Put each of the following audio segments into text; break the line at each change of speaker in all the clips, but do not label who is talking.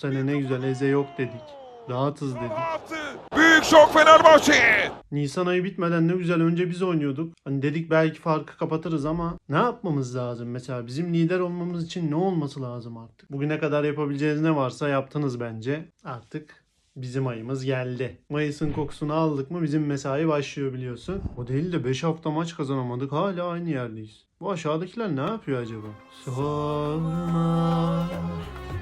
sene ne güzel Eze yok dedik. Rahatız dedik.
Büyük şok Fenerbahçe'ye.
Nisan ayı bitmeden ne güzel önce biz oynuyorduk. Hani dedik belki farkı kapatırız ama ne yapmamız lazım mesela? Bizim lider olmamız için ne olması lazım artık? Bugüne kadar yapabileceğiniz ne varsa yaptınız bence. Artık bizim ayımız geldi. Mayıs'ın kokusunu aldık mı bizim mesai başlıyor biliyorsun. O değil de 5 hafta maç kazanamadık hala aynı yerdeyiz. Bu aşağıdakiler ne yapıyor acaba? Sorma,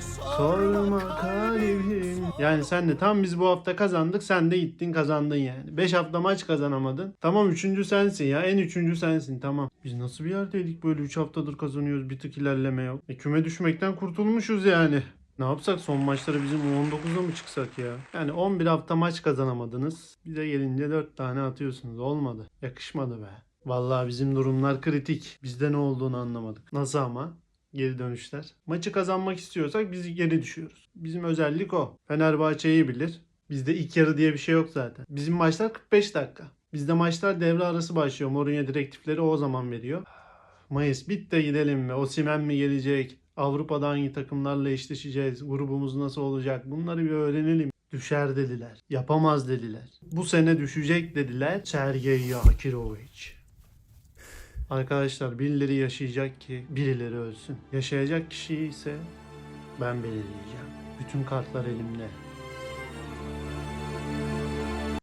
sorma kalbim. Yani sen de tam biz bu hafta kazandık sen de gittin kazandın yani. 5 hafta maç kazanamadın. Tamam üçüncü sensin ya en üçüncü sensin tamam. Biz nasıl bir yerdeydik böyle 3 haftadır kazanıyoruz bir tık ilerleme yok. E küme düşmekten kurtulmuşuz yani. Ne yapsak son maçları bizim U19'a mı çıksak ya? Yani 11 hafta maç kazanamadınız. Bize gelince 4 tane atıyorsunuz. Olmadı. Yakışmadı be. Vallahi bizim durumlar kritik. Bizde ne olduğunu anlamadık. Nasıl ama? Geri dönüşler. Maçı kazanmak istiyorsak biz geri düşüyoruz. Bizim özellik o. Fenerbahçe'yi bilir. Bizde ilk yarı diye bir şey yok zaten. Bizim maçlar 45 dakika. Bizde maçlar devre arası başlıyor. Mourinho direktifleri o zaman veriyor. Mayıs bit de gidelim mi? Osimhen mi gelecek? Avrupa'da hangi takımlarla eşleşeceğiz? Grubumuz nasıl olacak? Bunları bir öğrenelim. Düşer dediler. Yapamaz dediler. Bu sene düşecek dediler. Sergey Yakirovic. Arkadaşlar birileri yaşayacak ki birileri ölsün. Yaşayacak kişiyi ise ben belirleyeceğim. Bütün kartlar elimde.